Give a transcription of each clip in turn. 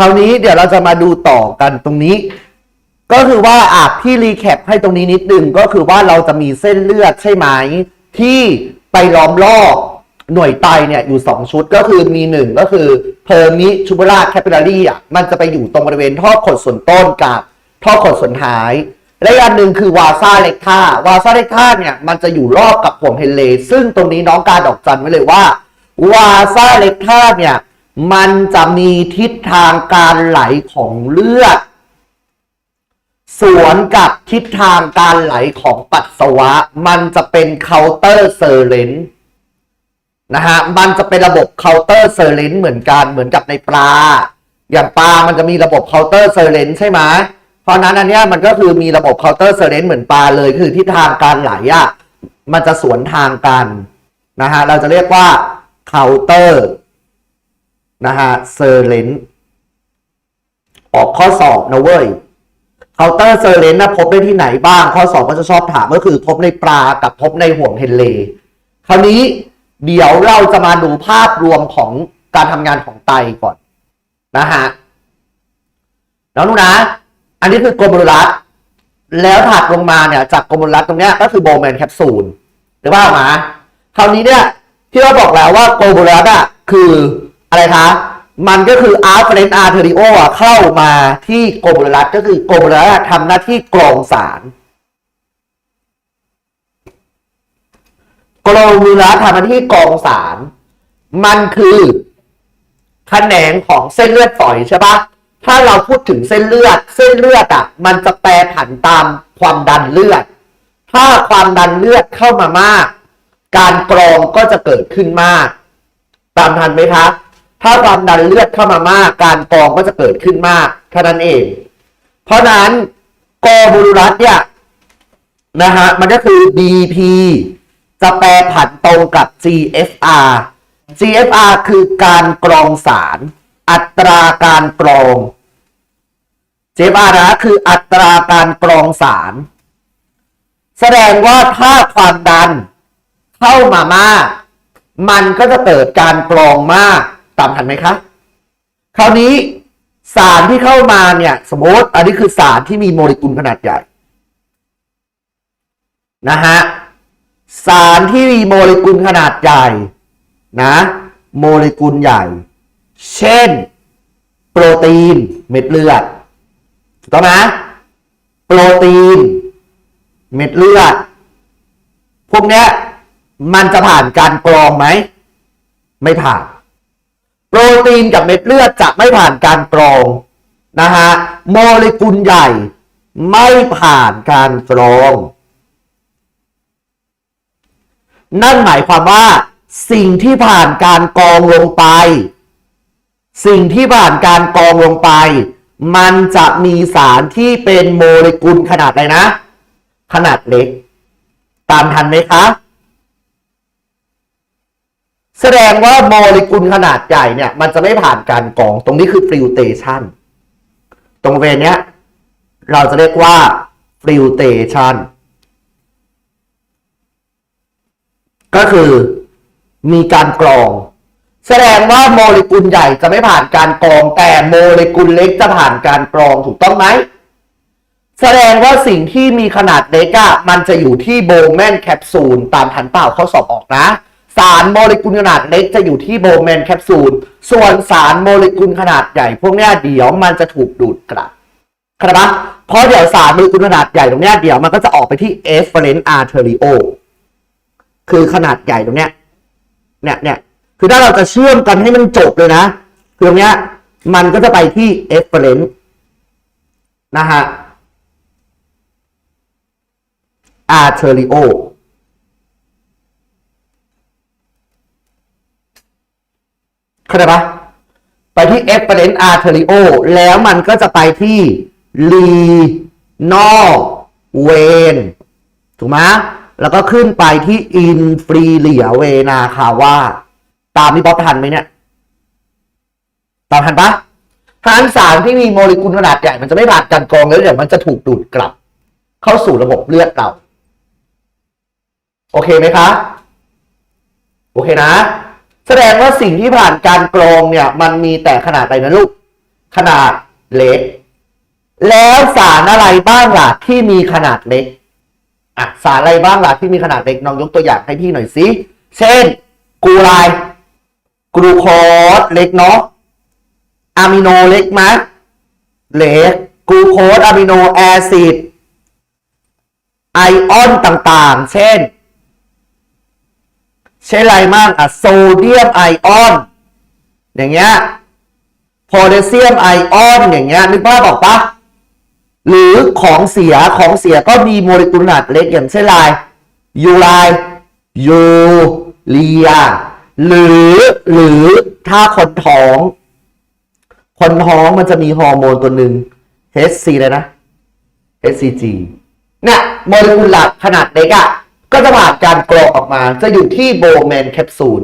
คราวนี้เดี๋ยวเราจะมาดูต่อกันตรงนี้ ก็คือว่าอะพี่รีแคปให้ตรงนี้นิดนึงก็คือว่าเราจะมีเส้นเลือดใช่ไหมที่ไปล้อมรอบหน่วยไตเนี่ยอยู่ 2 ชุดก็คือมีหนึ่งก็คือเพอร์มิชูบราแคปิลารีอะมันจะไปอยู่ตรงบริเวณท่อขดส่วนต้นกับท่อขดส่วนท้าย และอีกอันหนึ่งคือวาซาเล็กท่าวาซาเล็กท่าเนี่ยมันจะอยู่รอบกับห่วงเฮเลซึ่งตรงนี้น้องการดอกจันไว้เลยว่าวาซาเล็กท่าเนี่ย มันจะมีทิศทางการไหลของเลือด สวนกับทิศทางการไหลของปัสสาวะ มันจะเป็นเคาน์เตอร์เซอร์เลนนะฮะมันจะเป็นระบบเคาน์เตอร์เซอร์เลนเหมือนกันเหมือนกับในปลา อย่างปลามันจะมีระบบเคาน์เตอร์เซอร์เลนใช่ไหมเพราะนั้นอันเนี้ยมันก็คือมีระบบเคาน์เตอร์เซอร์เลนเหมือนปลาเลยคือทิศทางการไหลอะมันจะสวนทางกันนะฮะเราจะเรียกว่าเคาน์เตอร์ นะฮะเซอร์เลนออกข้อสอบนะเว้ยเคาน์เตอร์เซอร์เลนนะพบได้ที่ไหนบ้าง ข้อสอบก็จะชอบถามก็คือพบในปลากับพบในห่วงเฮนเล คราวนี้เดี๋ยวเราจะมาดูภาพรวมของการทำงานของไตก่อนนะฮะแล้วนูนะ อันนี้คือกลมรูรัสแล้วถัดลงมาเนี่ยจากกลมรูรัสตรงเนี้ยก็คือโบแมนแคปซูลหรือว่ามาคราวนี้เนี่ยที่เราบอกแล้วว่ากลมรูรัสอะคือ อะไรคะ มันก็คืออาร์เฟรนอาร์เทริโออะเข้ามาที่โกลบูลัสก็คือโกลบูลัสทำหน้าที่กรองสารกลบูลัสทำหน้าที่กรองสาร มันคือแขนงของเส้นเลือดฝอยใช่ปะถ้าเราพูดถึงเส้นเลือด เส้นเลือดอะ มันจะแปรผันตามความดันเลือด ถ้าความดันเลือดเข้ามามาก การกรองก็จะเกิดขึ้นมาก ตามทันไหมคะ ถ้าความดันเลือดเข้ามามาก การกรองก็จะเกิดขึ้นมากเท่านั้นเอง เพราะนั้นกอบูรัสเนี่ยนะฮะมันก็คือ BP จะแปรผันตรงกับ GFR GFR คือการกรองสาร อัตราการกรอง GFR นะคืออัตราการกรองสาร แสดงว่าถ้าความดันเข้ามามาก มันก็จะเกิดการกรองมาก ตามทันไหมคะ คราวนี้สารที่เข้ามาเนี่ย สมมติอันนี้คือสารที่มีโมเลกุลขนาดใหญ่นะฮะสารที่มีโมเลกุลขนาดใหญ่นะโมเลกุลใหญ่ เช่น โปรตีนเม็ดเลือดถูกต้องไหมโปรตีน เม็ดเลือด พวกเนี้ยมันจะผ่านการกรองไหม ไม่ผ่าน ตีนกับเม็ดเลือดจะไม่ผ่านการกรองนะฮะโมเลกุลใหญ่ไม่ผ่านการกรอง นั่นหมายความว่า สิ่งที่ผ่านการกรองลงไป สิ่งที่ผ่านการกรองลงไป มันจะมีสารที่เป็นโมเลกุลขนาดอะไรนะ ขนาดเล็ก ตามทันไหมคะ แสดงว่าโมเลกุลขนาดใหญ่เนี่ยมันจะไม่ผ่านการกรอง ตรงนี้คือฟิลเตชันตรงบริเวณเนี้ยเราจะเรียกว่าฟิลเตชันก็คือมีการกรอง แสดงว่าโมเลกุลใหญ่จะไม่ผ่านการกรอง แต่โมเลกุลเล็กจะผ่านการกรองถูกต้องไหมแสดงว่าสิ่งที่มีขนาดเล็กอะมันจะอยู่ที่โบแมนแคปซูลตามทันเปล่าข้อสอบออกนะ สารโมเลกุลขนาดเล็กจะอยู่ที่โบแมนแคปซูล ส่วนสารโมเลกุลขนาดใหญ่ พวกเนี้ยเดี๋ยวมันจะถูกดูดกลับครับเพราะเดี๋ยวสารโมเลกุลขนาดใหญ่ตรงเนี้ยเดี๋ยวมันก็จะออกไปที่ efferent arterio คือขนาดใหญ่ตรงเนี้ยเนี่ยเนี่ยคือถ้าเราจะเชื่อมกันให้มันจบเลยนะคือตรงเนี้ยมันก็จะไปที่ efferent นะฮะ arterio เข้าใจปะไปที่ efferent arterio แล้วมันก็จะไปที่ renal vein ถูกไหมแล้วก็ขึ้นไปที่ inferior vena cava ตามที่ป๊อปทันไหมเนี่ย ตามทันปะทานสารที่มีโมเลกุลขนาดใหญ่มันจะไม่ผ่านการกรองแล้วเดี๋ยวมันจะถูกดูดกลับ เข้าสู่ระบบเลือดเรา โอเคไหมคะ โอเคนะ แสดงว่าสิ่งที่ผ่านการกรองเนี่ย มันมีแต่ขนาดอะไรนะลูก ขนาดเล็ก แล้วสารอะไรบ้างล่ะที่มีขนาดเล็กอะสารอะไรบ้างล่ะที่มีขนาดเล็กน้องยกตัวอย่างให้พี่หน่อยสิเช่นกูไรกรูโคสเล็กเนาะอะมิโนเล็กไหมเล็กกรูโคสอะมิโนแอซิดไอออนต่างๆ เช่น เช่นอะไรมากอะโซเดียมไอออน อย่างเงี้ยโพแทสเซียมไอออนอย่างเงี้ยนึกภาพออกปะหรือของเสียของเสียก็มีโมเลกุลขนาดเล็กอย่างเช่นไรยูไรยูเรียหรือหรือถ้าคนท้อง คนท้องมันจะมีฮอร์โมนตัวหนึ่ง HC เลยนะ HCG เนี่ยโมเลกุลหลักขนาดเล็กอะ่ะ ก็จะผ่านการกรองออกมาจะอยู่ที่โบแมนแคปซูล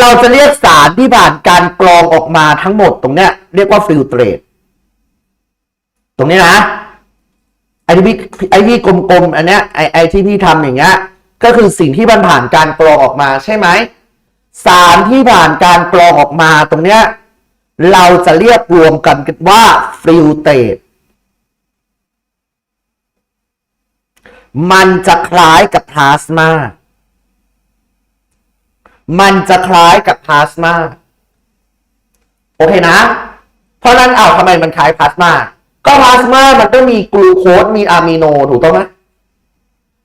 เราจะเรียกสารที่ผ่านการกรองออกมาทั้งหมดตรงเนี้ยเรียกว่าฟิลเตรตตรงนี้นะไอที่พี่ไอที่กลมๆอันเนี้ยไอไอที่พี่ทำอย่างเงี้ยก็คือสิ่งที่มันผ่านการกรองออกมาใช่ไหมสารที่ผ่านการกรองออกมาตรงเนี้ยเราจะเรียกรวมกันว่าฟิลเตรต มันจะคล้ายกับพลาสมา มันจะคล้ายกับพลาสมา โอเคนะ เพราะนั้นเอาทำไมมันคล้ายพลาสมา ก็พลาสมามันก็มีกลูโคส มีอะมิโน ถูกต้องไหม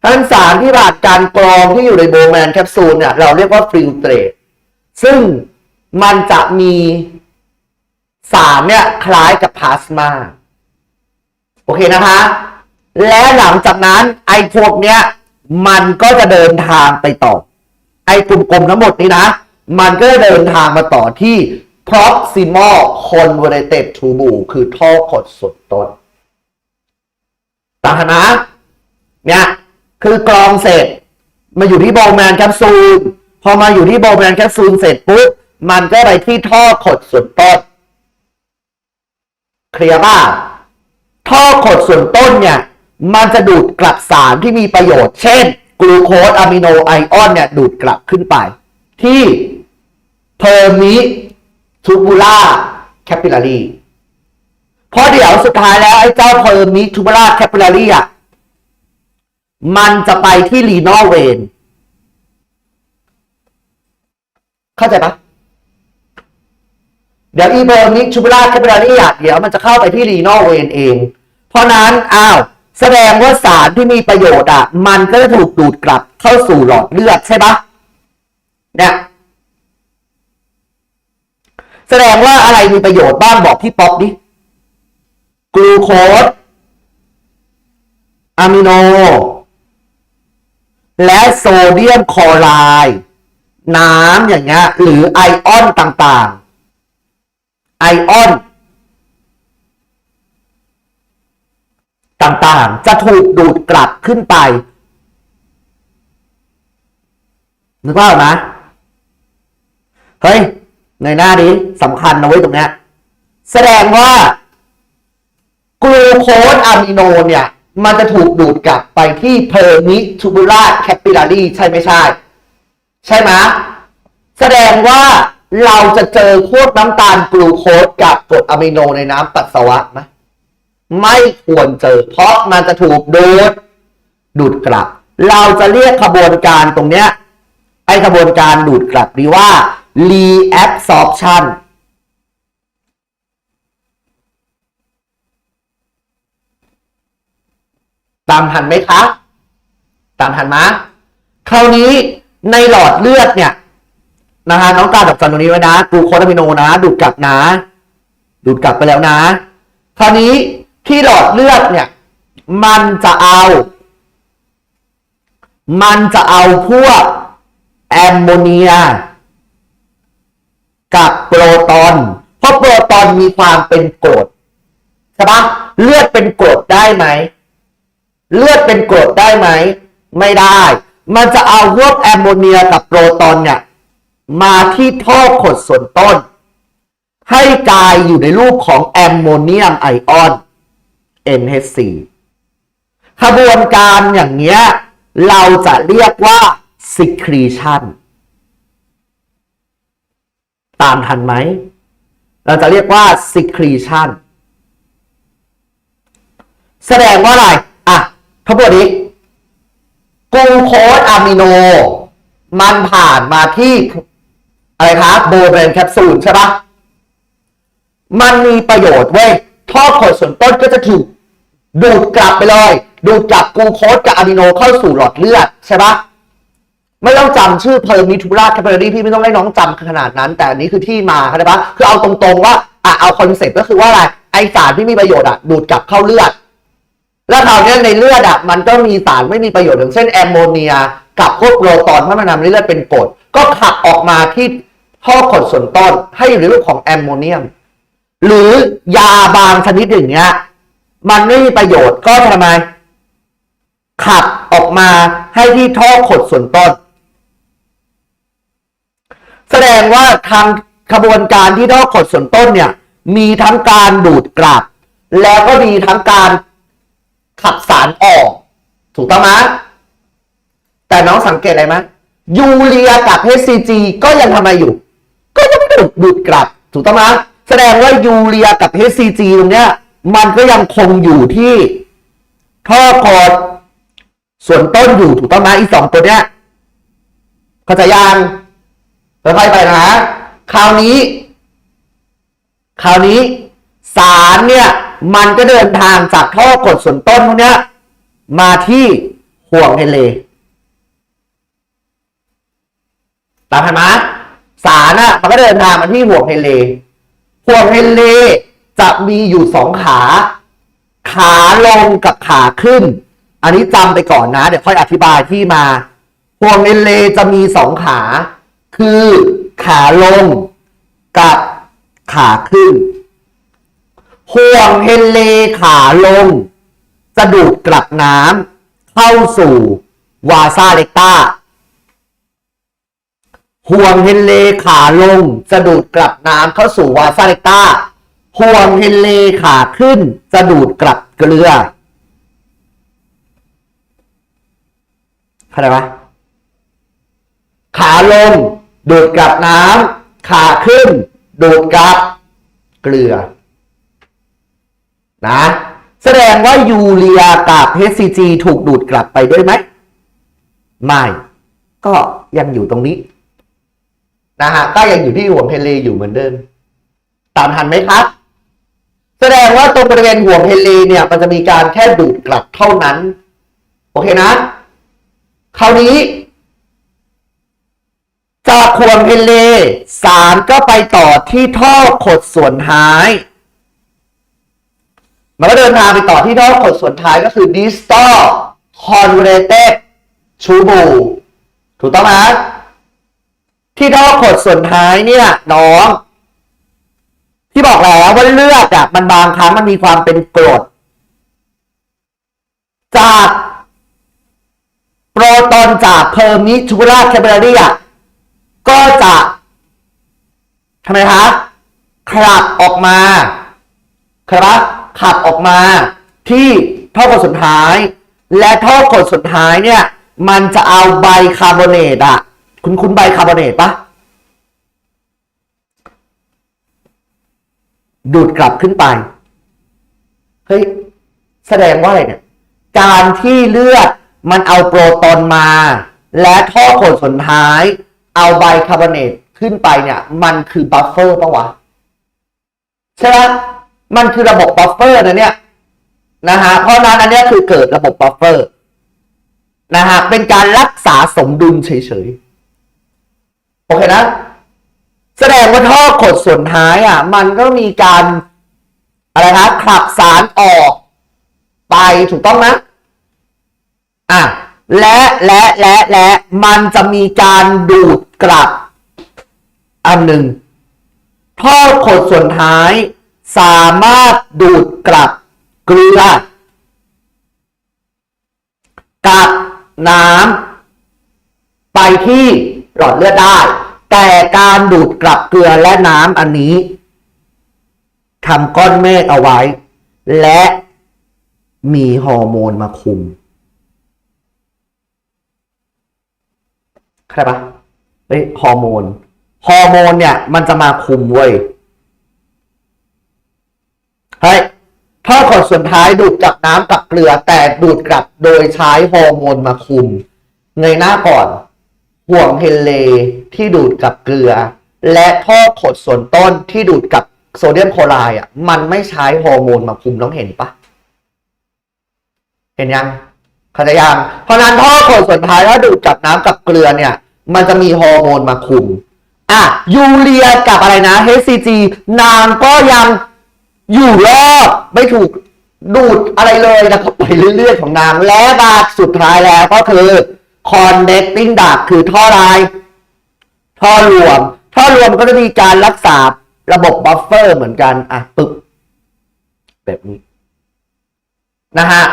ทั้นสารที่ผ่านการกรองที่อยู่ในโบแมนแคปซูลเนี่ย เราเรียกว่าฟิลเตรตซึ่งมันจะมีสารเนี่ยคล้ายกับพลาสมา โอเคนะคะ และหลังจากนั้นไอ้พวกเนี้ย มันก็จะเดินทางไปต่อ ไอ้กลุ่มๆทั้งหมดนี้นะ มันก็จะเดินทางมาต่อที่ proximal convoluted tubule คือท่อขดสุดต้นตามนะ เนี่ย คือกรองเสร็จ มาอยู่ที่โบแมนแคปซูล พอมาอยู่ที่โบแมนแคปซูลเสร็จปุ๊บ มันก็ไปที่ท่อขดสุดต้น เคลียร์ป่ะท่อขดส่วนต้นเนี่ย มันจะดูดกลับสารที่มีประโยชน์ เช่น กลูโคสอะมิโนไอออนเนี่ยดูดกลับขึ้นไป ที่เพอร์มิทูบูล่าแคปิลารีเพราะเดี๋ยวสุดท้ายแล้วไอ้เจ้าเพอร์มิทูบูล่าแคปิลารีอะมันจะไปที่รีนอลเวนเข้าใจปะเดี๋ยวอีโบอร์นิชูบราแคปรารีอะเดี๋ยวมันจะเข้าไปที่รีนอลเวนเอง เพราะนั้นอ้าว แสดงว่าสารที่มีประโยชน์อะ มันก็จะถูกดูดกลับเข้าสู่หลอดเลือดใช่ปะเนี่ยแสดงว่าอะไรมีประโยชน์บ้างบอกพี่ป๊อปดิกลูโคสอะมิโน และโซเดียมคลอไรด์น้ำอย่างเงี้ยหรือไอออนต่างๆ ไอออน ต่างๆ จะถูกดูดกลับขึ้นไปนึกว่าพออกไหมเฮ้ย ในหน้านี้สำคัญนะเว้ยตรงเนี้ย แสดงว่ากลูโคสอะมิโนเนี่ย มันจะถูกดูดกลับไปที่เพอร์มิทูบูล่าแคปิลารีใช่ไม่ใช่ ใช่ไหมแสดงว่าเราจะเจอพวกน้ำตาลกลูโคสกับกรดอะมิโนในน้ำปัสสาวะไหม ไม่ควรเจอ เพราะมันจะถูกดูด ดูดกลับ เราจะเรียกขบวนการตรงเนี้ยไอขบวนการดูดกลับนี้ว่า reabsorption ตามทันไหมคะ ตามทันไหมคราวนี้ในหลอดเลือดเนี่ยนะฮะน้องตาดอกจันตรงนี้ไว้นะกลูโคสอะมิโนนะ ดูดกลับนะ ดูดกลับไปแล้วนะ คราวนี้ ที่หลอดเลือดเนี่ย มันจะเอา มันจะเอาพวกแอมโมเนีย กับโปรตอน เพราะโปรตอนมีความเป็นกรดใช่ปะเลือดเป็นกรดได้ไหม เลือดเป็นกรดได้ไหม ไม่ได้ มันจะเอาพวกแอมโมเนียกับโปรตอนเนี่ย มาที่ท่อขดส่วนต้น ให้กายอยู่ในรูปของแอมโมเนียมไอออน NH4 ขบวนการอย่างเนี้ยเราจะเรียกว่า secretion ตามทันไหม เราจะเรียกว่า secretion แสดงว่าอะไร อะทั้งหมดนี้กลูโคสอะมิโน มันผ่านมาที่อะไรครับโบเบนแคปซูลใช่ปะมันมีประโยชน์เว้ย ท่อขดส่วนต้นก็จะถูกดูดกลับไปเลย ดูดกลับกลูโคสกับอะมิโนเข้าสู่หลอดเลือดใช่ปะไม่ต้องจำชื่อเพอร์มิทูราแคปเปอรี่พี่ไม่ต้องให้น้องจำขนาดนั้น แต่อันนี้คือที่มาเข้าใจปะคือเอาตรงๆว่าอะเอาคอนเซ็ปต์ก็คือว่าอะไรไอสารที่มีประโยชน์อะดูดกลับเข้าเลือด แล้วคราวนี้ในเลือดอะมันก็มีสารไม่มีประโยชน์อย่างเช่นแอมโมเนีย กับพวกโปรตอนเพราะมันทำให้เลือดเป็นกรดก็ขับออกมาที่ท่อขดส่วนต้นให้อยู่ในรูปของแอมโมเนียม หรือยาบางชนิดอย่างเงี้ย มันไม่มีประโยชน์ก็ทำไม ขับออกมาให้ที่ท่อขดส่วนต้น แสดงว่าทางขบวนการที่ท่อขดส่วนต้นเนี่ย มีทั้งการดูดกลับ แล้วก็มีทั้งการขับสารออก ถูกต้องไหมแต่น้องสังเกตอะไรไหมยูเรียกับ HCG ก็ยังทำไมอยู่ ก็ยังดูดดูดกลับ ถูกต้องไหม แสดงว่ายูเรียกับ HCG ตรงเนี้ย มันก็ยังคงอยู่ที่ท่อขดส่วนต้นอยู่ถูกต้องไหมอีสองตัวเนี้ยเข้าใจยังค่อยๆไปนะคราวนี้ คราวนี้สารเนี่ย มันก็เดินทางจากท่อกดส่วนต้นพวกเนี้ย มาที่ห่วงเฮเลตามทันไหมสารน่ะ มันก็เดินทางมาที่ห่วงเฮเล ห่วงเฮเลจะมีอยู่สองขา ขาลงกับขาขึ้น อันนี้จำไปก่อนนะ เดี๋ยวค่อยอธิบายที่มาห่วงเฮเลจะมีสองขา คือขาลงกับขาขึ้น ห่วงเฮเลขาลง จะดูดกลับน้ำเข้าสู่วาซาเล็กตา ห่วงเฮเลขาลงจะดูดกลับน้ำเข้าสู่วาซาเล็กตาห่วงเฮเลขาขึ้นจะดูดกลับเกลือเข้าใจไหมขาลง ดูดกลับน้ำขาขึ้น ดูดกลับเกลือ นะ แสดงว่ายูเรียกับ HCG ถูกดูดกลับไปด้วยไหม ไม่ ก็ยังอยู่ตรงนี้ นะฮะก็ยังอยู่ที่ห่วงเฮเลอยู่เหมือนเดิมตามทันไหมครับ แสดงว่าตรงบริเวณห่วงเฮเลเนี่ยมันจะมีการแค่ดูดกลับเท่านั้น โอเคนะ คราวนี้ จากห่วงเฮเลสารก็ไปต่อที่ท่อขดส่วนท้าย มันก็เดินทางไปต่อที่ท่อขดส่วนท้ายก็คือ distal convoluted tube ถูกต้องไหม ที่ท่อขดส่วนท้ายเนี่ยน้อง ที่บอกแล้วว่าเลือดอะมันบางครั้งมันมีความเป็นกรด จากโปรตอนจากเพอร์มิทูราแคปเบอรี่อะก็จะทำไมคะขับออกมาครับขับออกมาที่ท่อกดสุดท้าย และท่อกดสุดท้ายเนี่ย มันจะเอาไบคาร์บอเนตอะ คุณคุณไบคาร์บอเนตปะดูดกลับขึ้นไป เฮ้ย แสดงว่าอะไรเนี่ย การที่เลือดมันเอาโปรตอนมา และท่อกดสุดท้าย เอาไบคาร์บอเนตขึ้นไปเนี่ย มันคือบัฟเฟอร์ปะวะ ใช่ไหมมันคือระบบบัฟเฟอร์นะเนี่ยนะฮะเพราะนั้นอันนี้คือเกิดระบบบัฟเฟอร์นะฮะเป็นการรักษาสมดุลเฉยๆ โอเคนะ แสดงว่าท่อขดส่วนท้ายอะ มันก็มีการอะไรคะขับสารออกไปถูกต้องไหมอะและและและและมันจะมีการดูดกลับ อันหนึ่งท่อขดส่วนท้าย สามารถดูดกลับเกลือกับน้ำไปที่ หลอดเลือดได้ แต่การดูดกลับเกลือและน้ำอันนี้ทำก้อนเมฆเอาไว้ และมีฮอร์โมนมาคุมใช่ปะเฮ้ยฮอร์โมนฮอร์โมนเนี่ย มันจะมาคุมเว้ยเฮ้ยท่อขดส่วนท้ายดูดกลับน้ำกับเกลือแต่ดูดกลับโดยใช้ฮอร์โมนมาคุมเงหน้าก่อน ห่วงเฮเลที่ดูดกับเกลือ และท่อขดส่วนต้นที่ดูดกับโซเดียมโคลอไรด์อะ มันไม่ใช้ฮอร์โมนมาคุมน้องเห็นปะเห็นยังเข้าใจยังเพราะนั้นท่อขดส่วนท้ายถ้าดูดกับน้ำกับเกลือเนี่ย มันจะมีฮอร์โมนมาคุมอะยูเรียกับอะไรนะ HCG นางก็ยังอยู่รอดไม่ถูกดูดอะไรเลยแล้วก็ไปเรื่อยๆของนางและดาดสุดท้ายแล้วก็คือ connecting duct คือท่อลาย ท่อรวม ท่อรวมก็จะมีการรักษาระบบบัฟเฟอร์เหมือนกัน อะปึ๊บ แบบนี้ นะฮะ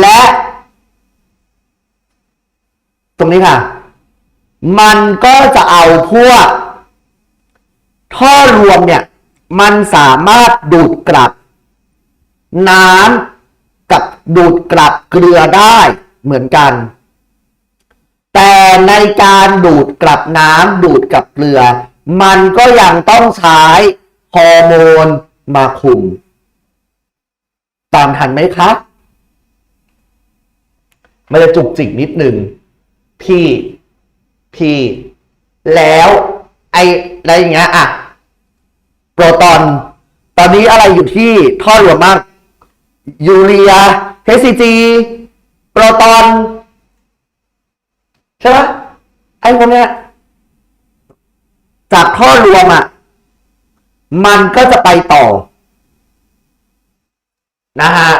และ ตรงนี้ค่ะ มันก็จะเอาพวก ท่อรวมเนี่ย มันสามารถดูดกลับ น้ำกับดูดกลับเกลือได้เหมือนกัน แต่ในการดูดกลับน้ำดูดกับเกลือ มันก็ยังต้องใช้ฮอร์โมนมาคุม ตามทันไหมคะมันจะจุกจิกนิดหนึ่งพี่พี่ แล้วไออะไรอย่างเงี้ยอะโปรตอน ตอนนี้อะไรอยู่ที่ท่อรวมมากยูเรีย HCG โปรตอน ใช่ไหมไอ้พวกเนี้ยจากท่อรวมอะ มันก็จะไปต่อ นะฮะ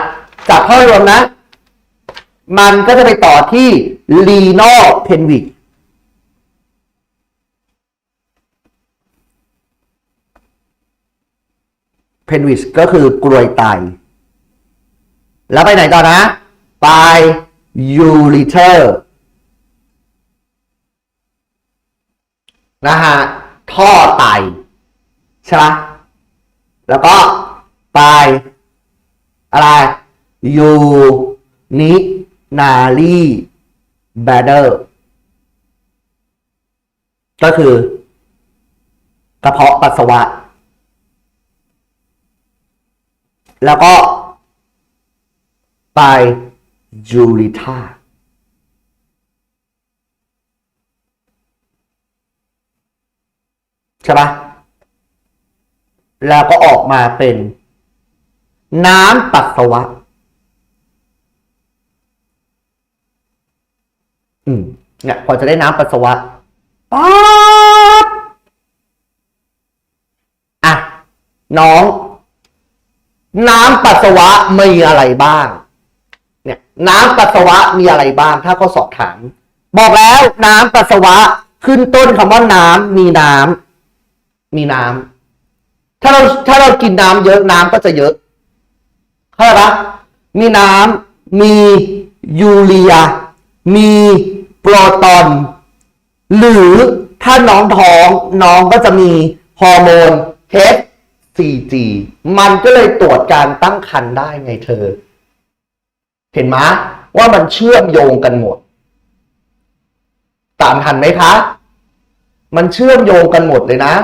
จากท่อรวมนะ มันก็จะไปต่อที่ลีโนเพนวิกเพนวิชก็คือกรวยไต แล้วไปไหนต่อนะ ไปยูริเทอร์ นะฮะท่อไตใช่ไหมแล้วก็ไปอะไรยูนินาลีแบเดอร์ก็คือกระเพาะปัสสาวะ แล้วก็ไปยูริธา ใช่ปะแล้วก็ออกมาเป็น น้ำปัสสาวะ อืมเนี่ยพอจะได้น้ำปัสสาวะป๊าบอะ น้อง น้ำปัสสาวะมีอะไรบ้าง เนี่ย น้ำปัสสาวะมีอะไรบ้าง ถ้าเขาสอบถาม บอกแล้วน้ำปัสสาวะขึ้นต้นคำว่าน้ำมีน้ำ มีน้ำถ้าเราถ้าเรากินน้ำเยอะน้ำก็จะเยอะเข้าใจปะมีน้ำมียูเรีย มีโปรตอน หรือถ้าน้องท้องน้องก็จะมีฮอร์โมน HCG มันก็เลยตรวจการตั้งครรภ์ได้ไงเธอ เห็นไหมว่ามันเชื่อมโยงกันหมด ตามทันไหมคะ มันเชื่อมโยงกันหมดเลยนะ